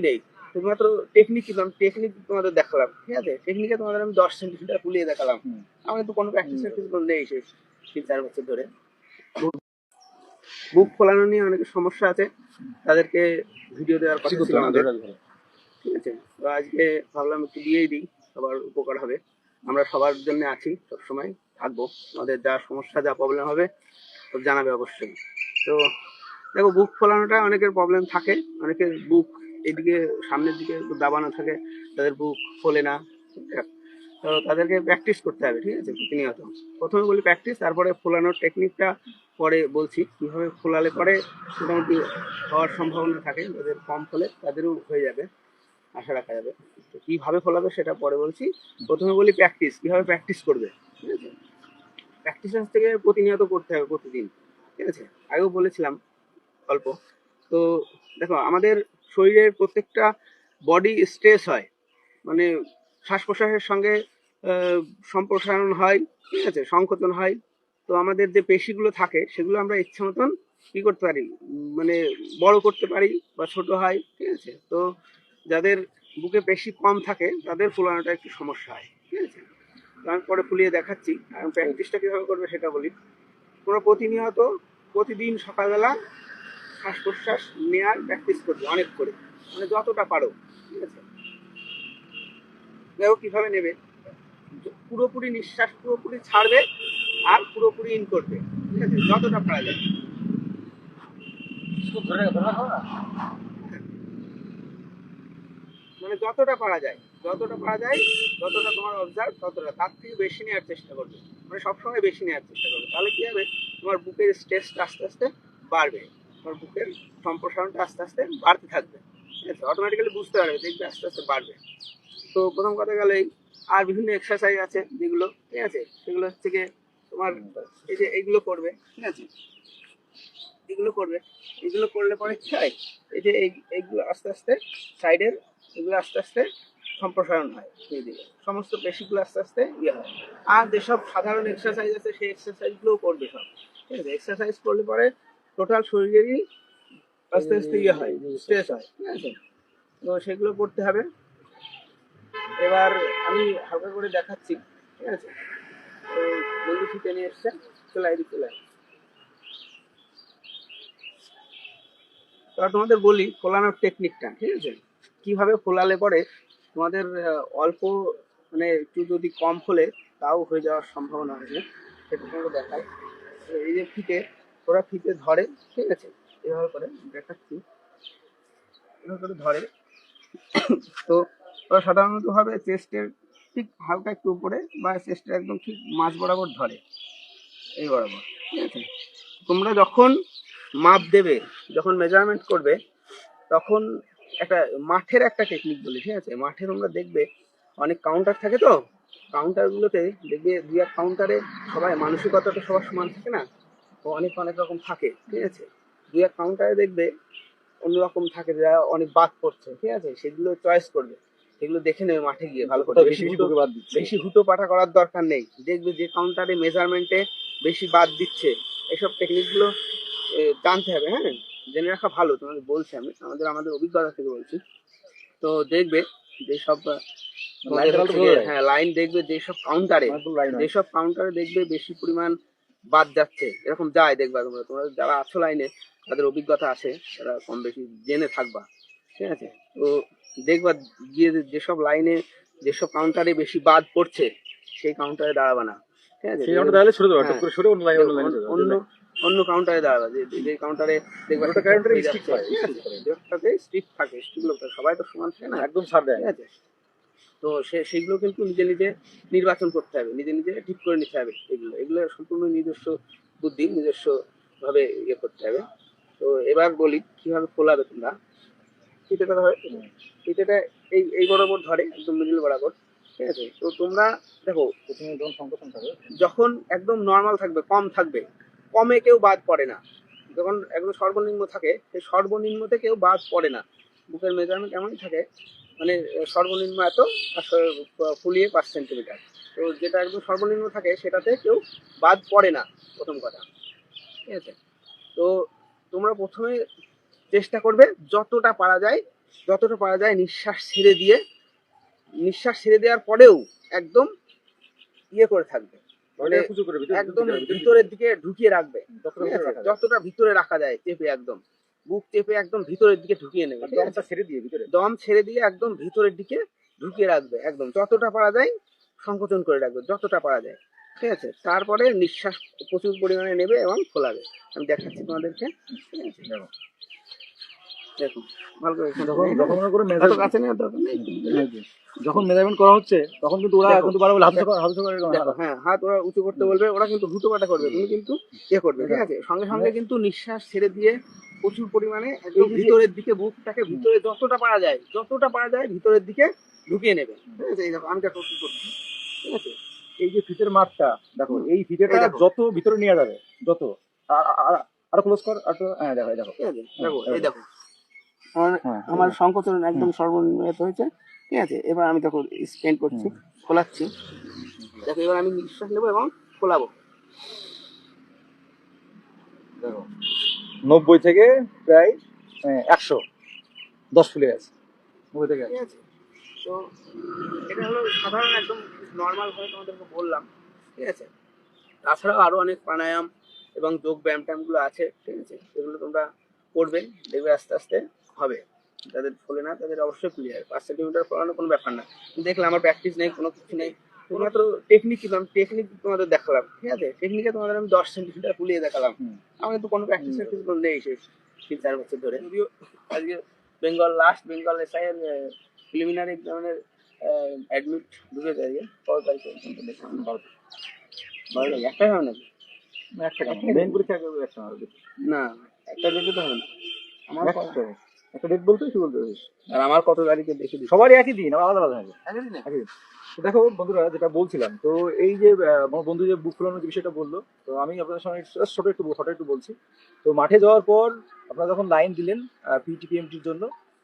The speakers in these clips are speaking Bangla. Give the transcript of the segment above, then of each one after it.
নেই। শুধুমাত্র টেকনিক আমি টেকনিক তোমাদের দেখালাম ঠিক আছে? টেকনিকে তোমাদের আমি দশ সেন্টিমিটার ফুলিয়ে দেখালাম। আমার কিন্তু কোনো প্র্যাকটিস প্র্যাকটিস নেই সেই তিন চার বছর ধরে। বুক ফোলানো নিয়ে অনেক সমস্যা আছে। তাদেরকে ভিডিও দেওয়ার কথা ছিল আমাদের। ঠিক আছে? তো আজকে ভাবলাম একটু দিয়েই দিই সবার উপকার হবে। আমরা সবার জন্য আছি সবসময় থাকব। আমাদের যা সমস্যা যা প্রবলেম হবে সব জানাবে অবশ্যই। তো দেখো বুক ফোলানোটা অনেকের প্রবলেম থাকে অনেকের বুক এদিকে সামনের দিকে দাবানো থাকে, তাদের বুক ফোলে না? তো তাদেরকে প্র্যাকটিস করতে হবে, ঠিক আছে? প্রতিনিয়ত। প্রথমে বলি প্র্যাকটিস তারপরে ফোলানোর টেকনিকটা পরে বলছি, কীভাবে ফোলালে পরে মোটামুটি হওয়ার সম্ভাবনা থাকে যাদের কম ফলে তাদেরও হয়ে যাবে, আশা রাখা যাবে। তো কীভাবে ফলাবে সেটা পরে বলছি, প্রথমে বলি প্র্যাকটিস কীভাবে প্র্যাকটিস করবে, ঠিক আছে? প্র্যাকটিস থেকে প্রতিনিয়ত করতে হবে প্রতিদিন, ঠিক আছে? আগেও বলেছিলাম অল্প। তো দেখো, আমাদের শরীরের প্রত্যেকটা বডি স্ট্রেস হয়। মানে শ্বাস প্রশ্বাসের সঙ্গে সম্প্রসারণ হয়, ঠিক আছে, সংকোচন হয়। তো আমাদের যে পেশিগুলো থাকে, সেগুলো আমরা ইচ্ছে মতন কি করতে পারি মানে বড় করতে পারি বা ছোট হয়, ঠিক আছে। তো যাদের বুকে পেশি কম থাকে, তাদের ফুলানোটা একটু সমস্যা হয়, ঠিক আছে। আমি পরে ফুলিয়ে দেখাচ্ছি আর প্র্যাকটিসটা কীভাবে করবে সেটা বলি। তোমরা প্রতিনিয়ত প্রতিদিন সকালবেলা শ্বাস প্রশ্বাস নেওয়ার প্র্যাকটিস করবে, অনেক করে। মানে যতটা পারো, ঠিক আছে? দেখো কীভাবে নেবে? পুরোপুরি নিঃশ্বাস পুরোপুরি ছাড়বে আর পুরোপুরি ইন করবে, ঠিক আছে? যতটা পারা যায়। মানে যতটা পারা যায়, যতটা পারা যায়, যতটা তোমার অবজার্ভ ততটা। তার থেকে বেশি নেওয়ার চেষ্টা করবে। মানে সবসময় বেশি নেওয়ার চেষ্টা করবে। তাহলে কি হবে? তোমার বুকের স্ট্রেসটা আস্তে আস্তে বাড়বে। বুকের সম্প্রসারণটা আস্তে আস্তে বাড়তে থাকবে। ঠিক আছে? অটোমেটিক্যালি বুঝতে পারবে দেখবে আস্তে আস্তে বাড়বে। তো প্রথম কথা গেলেই আর বিভিন্ন এক্সারসাইজ আছে যেগুলো, ঠিক আছে? সেগুলো হচ্ছে গিয়ে তোমার এই যে এইগুলো করবে, ঠিক আছে? এগুলো করবে। এগুলো করলে পরে কি হয়? এই যে এই- এইগুলো আস্তে আস্তে সাইডের এগুলো আস্তে আস্তে সম্প্রসারণ হয় সেই দিকে সমস্ত পেশিগুলো আস্তে আস্তে ইয়ে হয়। আর যেসব সাধারণ এক্সারসাইজ আছে সেই এক্সারসাইজগুলোও করবে সব। ঠিক আছে? এক্সারসাইজ করলে পরে টোটাল শরীরেরই আস্তে আস্তে ইয়ে হয় স্ট্রেস হয় ঠিক আছে? তো সেগুলো করতে হবে। এবার আমি হালকা করে দেখাচ্ছি ঠিক আছে? তো বন্ধু ফিতে নিয়ে এসছে চলে আয়। এবার তোমাদের বলি ফোলানোর টেকনিকটা ঠিক আছে? কীভাবে ফোলালে পরে তোমাদের অল্প মানে একটু যদি কম ফোলে তাও হয়ে যাওয়ার সম্ভাবনা আছে। সেটা তোমাকে দেখায় এই যে ফিতে ওরা ফিতে ধরে, ঠিক আছে? এভাবে করে দেখাচ্ছি। এভাবে করে ধরে। তো ওরা সাধারণত ভাবে চেস্টের ঠিক হালকা একটু উপরে বা চেস্টের একদম ঠিক মাঝ বরাবর ধরে। এই বরাবর, ঠিক আছে? তোমরা যখন মাপ দেবে, যখন মেজারমেন্ট করবে, তখন একটা মাঠের একটা টেকনিক বলি, ঠিক আছে? মাঠে তোমরা দেখবে অনেক কাউন্টার থাকে তো? কাউন্টারগুলোতে দেখবে দুই এক কাউন্টারে সবাই মানসিকতা তো সবার সমান থাকে না? তো অনেক অনেক রকম থাকে ঠিক আছে? দুই এক কাউন্টারে দেখবে অন্যরকম থাকে যা অনেক বাদ পড়ছে ঠিক আছে? সেগুলো চয়েস করবে। সেগুলো দেখে নেবে মাঠে গিয়ে ভালো করে। বেশি হুটো- বেশি হুটো পাটা করার দরকার নেই। দেখবে যে কাউন্টারে মেজারমেন্টে বেশি বাদ দিচ্ছে। এসব টেকনিকগুলো জানতে হবে হ্যাঁ? জেনে রাখা ভালো তোমাদের বলছি আমি। আমাদের আমাদের অভিজ্ঞতা থেকে বলছি। তো দেখবে যেসব। হ্যাঁ লাইন দেখবে যেসব কাউন্টারে যেসব কাউন্টারে দেখবে বেশি পরিমাণ বাদ যাচ্ছে। এরকম যায় দেখবা তোমরা। তোমরা যারা আছো লাইনে তাদের অভিজ্ঞতা আছে তারা কম বেশি জেনে থাকবা। ঠিক আছে? তো দেখবা গিয়ে যে- যেসব লাইনে যেসব কাউন্টারে বেশি বাদ পড়ছে সেই কাউন্টারে দাঁড়াবা না। ঠিক আছে? অন্য অন্য কাউন্টারে দাঁড়াবা। যে কাউন্টারে দেখবা স্ট্রিক্ট থাকে স্ট্রিক্ট লোক থাকে, সবাই তো সমান থাকে না? একদম ছাড় দেয়। ঠিক আছে? তো সে, সেগুলো কিন্তু নিজে নিজে নির্বাচন করতে হবে, নিজে নিজে ঠিক করে নিতে হবে এগুলো। এগুলো সম্পূর্ণ নিজস্ব বুদ্ধি নিজস্ব ভাবে ইয়ে করতে হবে। তো এবার বলি কীভাবে ফোলাবে তোমরা। ফিতেটা ধরে ফিতেটা এই এই বরাবর ধরে, একদম মিডিল বরাবর, ঠিক আছে? তো তোমরা দেখো, যখন যখন একদম নর্মাল থাকবে, কম থাকবে, কমে কেউ বাদ পড়ে না। যখন একদম সর্বনিম্ন থাকে, সেই সর্বনিম্নতে কেউ বাদ পড়ে না। বুকের মেজারমেন্ট এমনই থাকে মানে সর্বনিম্ন এত ফুলিয়ে পাঁচ সেন্টিমিটার। তো যেটা একদম সর্বনিম্ন থাকে সেটাতে কেউ বাদ পড়ে না প্রথম কথা। ঠিক আছে? তো তোমরা প্রথমে চেষ্টা করবে যতটা পারা যায় যতটা পারা যায় নিঃশ্বাস ছেড়ে দিয়ে নিঃশ্বাস ছেড়ে দেওয়ার পরেও একদম ইয়ে করে থাকবে। মানে মানে একদম ভিতরে ভিতরে ভিতরের দিকে ঢুকিয়ে রাখবে। যতটা ভিতরে রাখা যায় চেপে একদম। বুক চেপে একদম ভিতরের দিকে ঢুকিয়ে নেবে? দমটা ছেড়ে দিয়ে ভিতরে। দম ছেড়ে দিয়ে একদম ভিতরের দিকে ঢুকিয়ে রাখবে একদম। যতটা পারা যায় সংকোচন করে রাখবে যতটা পারা যায় ঠিক আছে? তারপরে নিঃশ্বাস প্রচুর পরিমাণে নেবে এবং খোলাবে আমি দেখাচ্ছি তোমাদেরকে ঠিক আছে? দেখো। দেখুন ভালো করে যখন যখন মনে করে এত মেজারমেন্ট কাছে নেওয়ার দরকার নেই। যখন মেজারমেন্ট করা হচ্ছে তখন কিন্তু ওরা কিন্তু হাত হাত করে হ্যাঁ হাত ওরা উঁচু করতে বলবে ওরা কিন্তু দ্রুত পাটা করবে তুমি কিন্তু ইয়ে করবে ঠিক আছে? সঙ্গে সঙ্গে কিন্তু নিঃশ্বাস ছেড়ে দিয়ে প্রচুর পরিমাণে একদম ভিতরের দিকে বুকটাকে ভিতরে যতটা পারা যায় যতটা পারা যায় ভিতরের দিকে ঢুকিয়ে নেবে। ঠিক আছে? এই দেখো আমি দেখো কি করছি। ঠিক আছে? এই যে ফিটের মাপটা দেখো এই ফিটেটা এই যত ভিতরে নিয়ে যাবে যত। আর- আর- ক্লোজ কর আর হ্যাঁ দেখো দেখো। দেখো হ্যাঁ, এই দেখো। আমার হ্যাঁ। আমার সংকোচন একদম সর্বনিম্ন হয়েছে। ঠিক আছে? এবার আমি দেখো স্পেন্ড করছি খোলাচ্ছি। দেখো এবার আমি নিঃশ্বাস নেব এবং খোলাবো। নব্বই থেকে প্রায় হ্যাঁ, একশো দশ ফুলে গেছে। নব্বই থেকে ঠিক আছে? তো এটা হলো সাধারণ একদম নর্মাল ভাবে তোমাদেরকে বললাম। ঠিক আছে? তাছাড়াও আরও অনেক প্রাণায়াম এবং যোগ ব্যায়াম ট্যায়ামগুলো আছে। ঠিক আছে? এগুলো তোমরা করবে দেখবে আস্তে আস্তে। হবে। যাদের ফলে না তাদের অবশ্যই ক্লিয়ার পাঁচ সেন্টিমিটার ফলানো কোনো ব্যাপার না। দেখলাম আমার প্র্যাকটিস নেই কোনো কিছু নেই। শুধুমাত্র টেকনিক আমি টেকনিক তোমাদের দেখালাম ঠিক আছে? টেকনিকে তোমাদের আমি দশ সেন্টিমিটার ফুলিয়ে দেখালাম। আমার তো কোনো প্র্যাকটিস প্র্যাকটিস কোনো নেই শেষ তিন চার বছর ধরে। যদিও আজকে বেঙ্গল লাস্ট বেঙ্গল এসআই এর প্রিলিমিনারি এক্সামিনের অ্যাডমিট ঢুকে যায় কত তারিখে? তারিখ। একটাই হবে নাকি? একটা পরীক্ষা না একটা ডেটে তো হবে না। আমার একটা ডেট বলতে কি বলতে আর আমার কত তারিখে দেখে দিচ্ছি সবারই একই দিন আবার আলাদা আলাদা হবে একদিনে? একই দিন? দেখো বন্ধুরা যেটা বলছিলাম তো এই যে আমার বন্ধু যে বুক ফোলানোর যে বিষয়টা বলল তো আমি আপনাদের সঙ্গে ছোট একটু ছোট একটু বলছি। তো মাঠে যাওয়ার পর আপনারা যখন লাইন দিলেন পিটিপিএমটির জন্য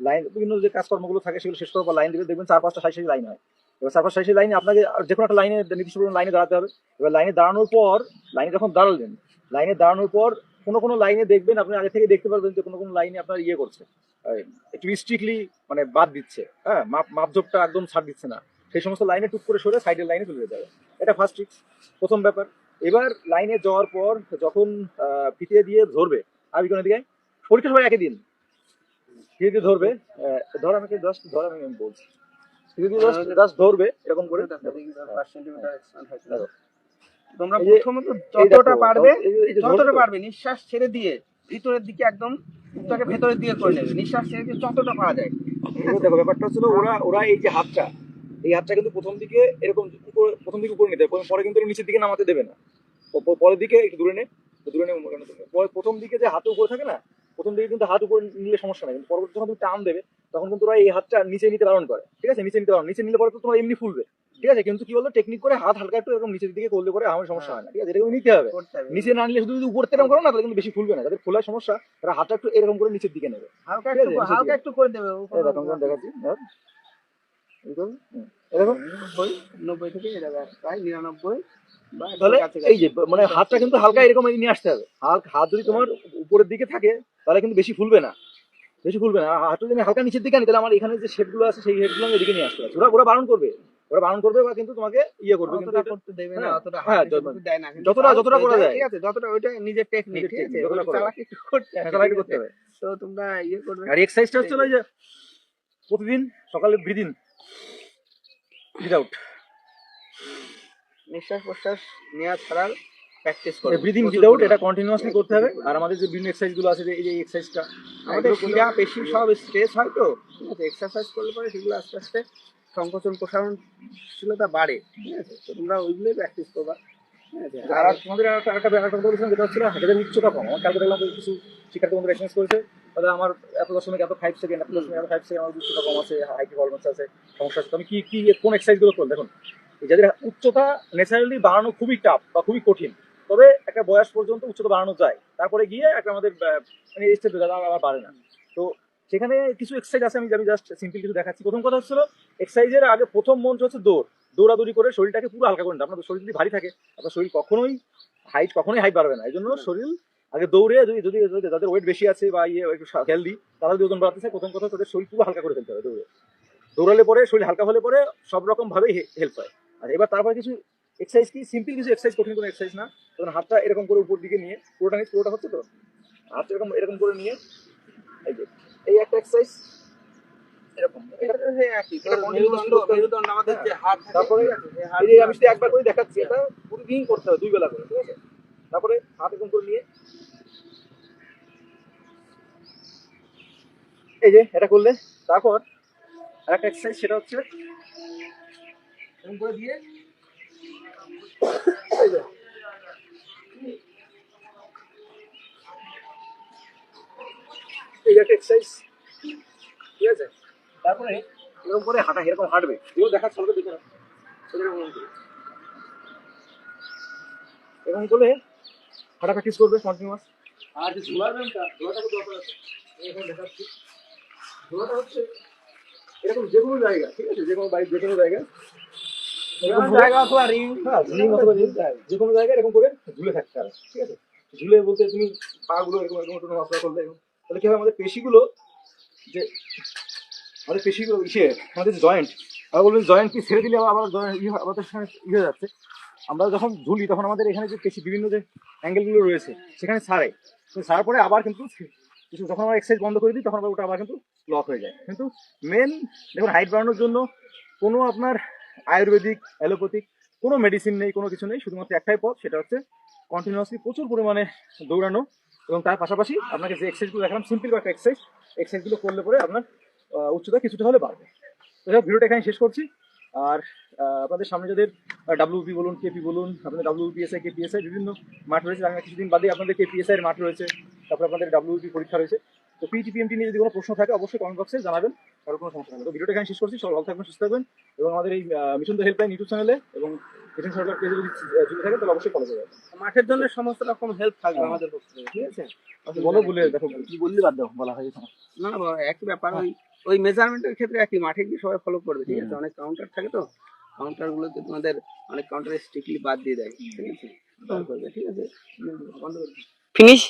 লাইন বিভিন্ন যে কাজকর্মগুলো থাকে সেগুলো শেষ করার পর লাইন দিলে দেখবেন চার পাঁচটা সাইড সাইড লাইন হয়। এবার চার পাঁচটা সাইড লাইনে আপনাকে যে কোনো একটা লাইনে নির্দিষ্ট লাইনে দাঁড়াতে হবে। এবার লাইনে দাঁড়ানোর পর লাইনে যখন দাঁড়ালেন লাইনে দাঁড়ানোর পর কোনো কোনো লাইনে দেখবেন আপনি আগে থেকে দেখতে পারবেন যে কোনো কোনো লাইনে আপনার ইয়ে করছে। একটু স্ট্রিক্টলি মানে বাদ দিচ্ছে। হ্যাঁ মাপ মাপজোপটা একদম ছাড় দিচ্ছে না। সেই সমস্ত লাইনে টুক করে সরে সাইডের লাইনে চলে যেতে হবে এটা ফার্স্ট ট্রিক্স প্রথম ব্যাপার। এবার লাইনে যাওয়ার পর যখন ফিতে দিয়ে ধরবে আমি কোনো দিকে পরীক্ষা সবাই একই দিন। ফিতে দিয়ে ধরবে ধর আমাকে জাস্ট ধর আমি বলছি। জাস্ট জাস্ট ধরবে এরকম করে। তোমরা প্রথমত যতটা পারবে যতটা পারবে নিঃশ্বাস ছেড়ে দিয়ে ভিতরের দিকে একদম তাকে ভেতরের দিকে করে নেবে। নিঃশ্বাস ছেড়ে দিয়ে যতটা পারা যায়। দেখো ব্যাপারটা হচ্ছিল ওরা ওরা এই যে হাতটা এই হাতটা কিন্তু প্রথম দিকে এরকম প্রথম দিকে উপরে নিতে হবে। পরে- কিন্তু নিচের দিকে নামাতে দেবে না। পরের দিকে একটু দূরে নে দূরে নে প্রথম দিকে যে হাতে উপরে থাকে না প্রথম দিকে কিন্তু হাত উপরে নিলে সমস্যা নাই কিন্তু পরবর্তী যখন তুমি টান দেবে তখন কিন্তু ওরা এই হাতটা নিচে নিতে বারণ করে। ঠিক আছে? নিচে নিতে বারণ নিচে নিলে পরে তো তোমার এমনি ফুলবে। ঠিক আছে? কিন্তু কি বলতো? টেকনিক করে হাত হালকা একটু এরকম নিচের দিকে করলে পরে আমার সমস্যা হয় না। ঠিক আছে? এটা নিতে হবে। নিচে না নিলে শুধু যদি উপর থেকে এরকম করো না তাহলে কিন্তু বেশি ফুলবে না। তাদের ফোলার সমস্যা তারা হাতটা একটু এরকম করে নিচের দিকে নেবে। হালকা একটু হালকা একটু করে দেবে ও এই দেখাচ্ছি। এই দেখো, হুম, এই দেখো। নব্বই নব্বই থেকে প্রায় নিরানব্বই তাহলে এই যে মানে হাতটা কিন্তু হালকা এরকম নিয়ে আসতে হবে। হাত যদি তোমার উপরের দিকে থাকে তাহলে কিন্তু বেশি ফুলবে না। বেশি ফুলবে না। হাতটা যদি হালকা নিচের দিকে আনি তাহলে আমার এখানে যে শেপগুলো আছে সেই শেপগুলো আমি এদিকে নিয়ে আসতে হবে ওরা ওরা বারণ করবে। ওরা বারণ করবে বা কিন্তু তোমাকে ইয়ে করবে কিন্তু হ্যাঁ, হ্যাঁ, যতটা- যতটা করা যায়। ঠিক আছে যতটা ওইটা নিজের টেকনিক ঠিক আছে। চালাকি করতে হবে, চালাকি করতে হবে। তো তোমরা ইয়ে করবে। আর এক্সারসাইজটা হচ্ছে যে প্রতিদিন সকালে ব্রিদিন উইদাউট নিঃশ্বাস প্রশ্বাস নেওয়া ছাড়ার প্র্যাকটিস করবে ব্রিদিং উইদাউট এটা কন্টিনিউয়াসলি করতে হবে। আর আমাদের যে বিভিন্ন এক্সারসাইজগুলো আছে যে এই যে এক্সারসাইজটা আমাদের শিরা পেশি সব স্ট্রেস হয় তো। ঠিক আছে এক্সারসাইজ করলে পরে সেগুলো আস্তে আস্তে সংকোচন প্রসারণশীলতা বাড়ে। ঠিক আছে তো তোমরা ওইগুলোই প্র্যাকটিস করবা। আর তোমাদের আর একটা- কথা বলেছিলাম যেটা হচ্ছিল হাতের উচ্চতা কম। আমার কালকে দেখলাম কিছু শিক্ষার্থী বন্ধুরা এক্সপিরিয়েন্স করেছে। তাহলে আমার এত দশমিক এত ফাইভ সেকেন্ড এত দশমিক এত ফাইভ সেকেন্ড আমার উচ্চতা কম আছে হাইট প্রবলেমস আছে সমস্যা আছে। আমি কি কি কোন এক্সারসাইজগুলো করব দেখুন যাদের উচ্চতা ন্যাচারালি বাড়ানো খুবই টাফ বা খুবই কঠিন তবে একটা বয়স পর্যন্ত উচ্চতা বাড়ানো যায়। তারপরে গিয়ে একটা আমাদের মানে স্টেপ আবার বাড়ে না। তো সেখানে কিছু এক্সারসাইজ আছে আমি আমি জাস্ট সিম্পল কিছু দেখাচ্ছি। প্রথম কথা হচ্ছিল এক্সারসাইজের আগে প্রথম মন্ত্র হচ্ছে দৌড়। দৌড়াদৌড়ি করে শরীরটাকে পুরো হালকা করে আপনার শরীর যদি ভারী থাকে আপনার শরীর কখনোই হাইট কখনোই হাইট বাড়বে না। এই জন্য শরীর আগে দৌড়ে যদি যদি যদি যাদের ওয়েট বেশি আছে বা ইয়ে একটু হেলদি তারা যদি ওজন বাড়াতে চায় প্রথম কথা তাদের শরীর পুরো হালকা করে ফেলতে হবে দৌড়ে। দৌড়ালে পরে শরীর হালকা হলে পরে সব রকম ভাবেই হেল্প হয়। আর এবার তারপরে কিছু এক্সারসাইজ কি? সিম্পল কিছু এক্সারসাইজ কঠিন কোনো এক্সারসাইজ না। তখন হাতটা এরকম করে উপর দিকে নিয়ে পুরোটা নিয়ে পুরোটা হচ্ছে তো? হাত এরকম এরকম করে নিয়ে এই যে এই একটা এক্সারসাইজ এরকম। তারপরে আমি একবার করে দেখাচ্ছি এটা করতে হবে দুই বেলা করে ঠিক আছে? তারপরে হাত এরকম করে নিয়ে এই যে এটা করলে তারপর আরেকটা এক্সারসাইজ সেটা হচ্ছে এরকম করে দিয়ে এই যে একটা এক্সারসাইজ ঠিক আছে? তারপরে এরকম করে হাঁটা এরকম হাঁটবে। দেখার দেখে এরকম করে। হাঁটা প্র্যাকটিস করবে কন্টিনিউয়াস আর যে ঝোলার ব্যায়ামটা ঝোলাটা খুব দরকার আছে। আমি দেখাচ্ছি। ঝোলাটা হচ্ছে এরকম যে কোনো জায়গা ঠিক আছে? যে কোনো বাইক যে কোনো জায়গা জায়গা অথবা রিং হ্যাঁ অথবা যে কোনো জায়গায় এরকম করে ঝুলে থাকতে হবে ঠিক আছে? ঝুলে বলতে তুমি পা গুলো এরকম এরকম একটু নড়াচড়া করলে। তাহলে কি হবে? আমাদের পেশিগুলো যে আমাদের পেশিগুলো ইসে আমাদের জয়েন্ট আবার বলবেন জয়েন্ট কি ছেড়ে দিলে আবার joint ইয়ে আমাদের সেখানে ইয়ে হয়ে যাচ্ছে। আমরা যখন ঝুলি তখন আমাদের এখানে যে পেশি বিভিন্ন যে অ্যাঙ্গেলগুলো রয়েছে সেখানে ছাড়ে ছাড়ার পরে আবার কিন্তু কিছু যখন আমরা এক্সারসাইজ বন্ধ করে দিই তখন আবার ওটা আবার কিন্তু লক হয়ে যায়। কিন্তু মেন দেখুন হাইট বাড়ানোর জন্য কোনো আপনার আয়ুর্বেদিক, অ্যালোপ্যাথিক, কোনো মেডিসিন নেই, কোনো কিছু নেই, শুধুমাত্র একটাই পথ, সেটা হচ্ছে কন্টিনিউয়াসলি প্রচুর পরিমাণে দৌড়ানো এবং তার পাশাপাশি আপনাকে যে এক্সারসাইজগুলো দেখালাম সিম্পল একটা এক্সারসাইজ এক্সারসাইজগুলো করলে পরে আপনার উচ্চতা কিছুটা হলে বাড়বে। তো ভিডিওটা এখানে শেষ করছি। আর আপনাদের সামনে যাদের ডাব্লিউপি বলুন কেপি বলুন, আপনাদের ডাব্লিউপিএসআই কেপিএসআই বিভিন্ন মাঠ রয়েছে কিছুদিন বাদে আপনাদের কেপিএসআই এর মাঠ রয়েছে, তারপর আপনাদের ডাব্লিউপি পরীক্ষা রয়েছে। তো পিটিপিএমটি নিয়ে যদি কোনো প্রশ্ন থাকে অবশ্যই কমেন্ট বক্সে জানাবেন কারও কোনো সমস্যা নেই। তো ভিডিওটা এখানে শেষ করছি সবাই ভালো থাকবেন সুস্থ থাকবেন এবং আমাদের এই মিশন দ্য হেল্পলাইন ইউটিউব চ্যানেলে এবং মিশন সরকার পেজে যদি যুক্ত থাকেন তাহলে অবশ্যই ফলো করবেন। মাঠের জন্য সমস্ত রকম হেল্প থাকবে হ্যাঁ। আমাদের পক্ষ থেকে ঠিক আছে? আচ্ছা, বলো বলে দেখো কি বললি বাদ দাও বলা হয় না না একই ব্যাপার ওই ওই মেজারমেন্টের ক্ষেত্রে একই মাঠে গিয়ে সবাই ফলো করবে ঠিক আছে? অনেক কাউন্টার থাকে তো কাউন্টার গুলোতে তোমাদের অনেক কাউন্টারে স্ট্রিক্টলি বাদ দিয়ে দেয় ঠিক আছে? ঠিক আছে? বন্ধ ফিনিশ।